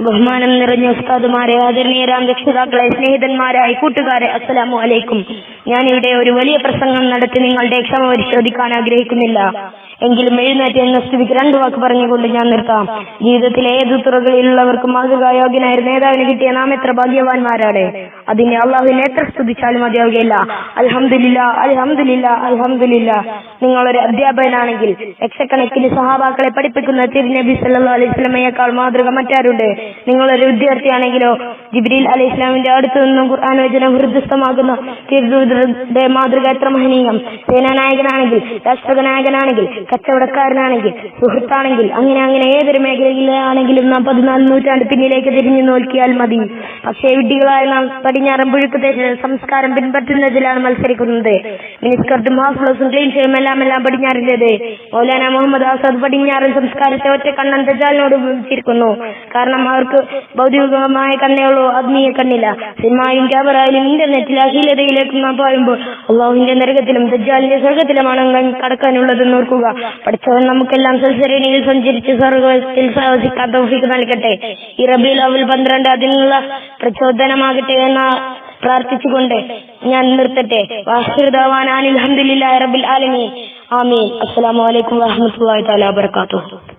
ബഹുമാനം നിറഞ്ഞ ഉസ്താദുമാരെ ആദരണീയരാം രക്ഷിതാക്കളെ സ്നേഹിതന്മാരായി കൂട്ടുകാരെ അസ്സലാമു അലൈക്കും. ഞാനിവിടെ ഒരു വലിയ പ്രസംഗം നടത്തി നിങ്ങളുടെ ക്ഷമ പരിശോധിക്കാൻ ആഗ്രഹിക്കുന്നില്ല. എങ്കിലും എഴുന്നേറ്റ് എന്ന സ്ഥിതിക്ക് രണ്ടു വാക്ക് പറഞ്ഞുകൊണ്ട് ഞാൻ നിർത്താം. ജീവിതത്തിലെ ഏത് തുറകളിലുള്ളവർക്കും മാതൃകായോഗ്യനായ നേതാവിന് കിട്ടിയ നാം എത്ര ഭാഗ്യവാന്മാരാണ്. അതിനെ അള്ളാഹുവിനെ എത്ര സ്തുതിച്ചാലും മതിയാവുകയില്ല. അലഹമില്ല അലഹമില്ല അലഹമില്ല നിങ്ങളൊരു അധ്യാപകനാണെങ്കിൽ ലക്ഷക്കണക്കിന് സഹാബാക്കളെ പഠിപ്പിക്കുന്ന തിരുനബി സല്ലാ അലൈഹി സ്വലമയേക്കാൾ മാതൃക മറ്റാരുണ്ട്? നിങ്ങളൊരു വിദ്യാർത്ഥിയാണെങ്കിലോ ജിബ്രീൽ അലൈഹി ഇസ്ലാമിന്റെ അടുത്തു നിന്നും ഖുർആൻ വചനം ഹൃദയസ്ഥമാകുന്ന തിരുദൂതരുടെ മാതൃക എത്ര മഹനീയം? സേനാനായകനാണെങ്കിൽ രാഷ്ട്രനായകനാണെങ്കിൽ കച്ചവടക്കാരനാണെങ്കിൽ സുഹൃത്താണെങ്കിൽ അങ്ങനെ അങ്ങനെ ഏതൊരു മേഖലയിലാണെങ്കിലും നാം പതിനാല് നൂറ്റാണ്ട് പിന്നിലേക്ക് തിരിഞ്ഞു നോക്കിയാൽ മതി. പക്ഷേ വിഡ്ഢികളായ നാം പടിഞ്ഞാറൻ പുഴുക്കത്തെ സംസ്കാരം പിൻപറ്റുന്നതിലാണ് മത്സരിക്കുന്നത്. മിനിസ്കർട്ടും ഹാഫ് ബ്ലൗസും ക്ലീൻ ഷെയും എല്ലാം എല്ലാം പടിഞ്ഞാറിന്റേത് മൗലാന മുഹമ്മദ് ആസാദ് പടിഞ്ഞാറൻ സംസ്കാരത്തെ ഒറ്റ കണ്ണൻ ദജാലിനോട് ഉപയോഗിച്ചിരിക്കുന്നു കാരണം അവർക്ക് ഭൗതികമായ കണ്ണേ ഉള്ളൂ ആത്മീയ കണ്ണില്ല. സിനിമയിലും ക്യാമറയിലും ഇന്റർനെറ്റിൽ അഖിലതയിലേക്കും നാം പായുമ്പോൾ അള്ളാഹുവിന്റെ നരകത്തിലും ദജാലിന്റെ സ്വർഗത്തിലുമാണ് കടക്കാനുള്ളതെന്ന് ഓർക്കുക. പഠിച്ചവൻ നമുക്കെല്ലാം സൽസരണിയിൽ സഞ്ചരിച്ച് സ്വർഗത്തിൽ സാഹസിക്കാൻ തൗഫീഖ് നൽകട്ടെ. ഈ റബി അവൽ പന്ത്രണ്ട് അതിനുള്ള പ്രചോദനമാകട്ടെ എന്ന പ്രാർത്ഥിച്ചുകൊണ്ട് ഞാൻ നിർത്തട്ടെ. വാഹിർദാവാൻ അലഹമുല്ലാ റബിൽ ആലമീൻ. ആമീൻ. അസ്സലാമു അലൈക്കും വറഹ്മത്തുള്ളാഹി തആല വബറകാതുഹു.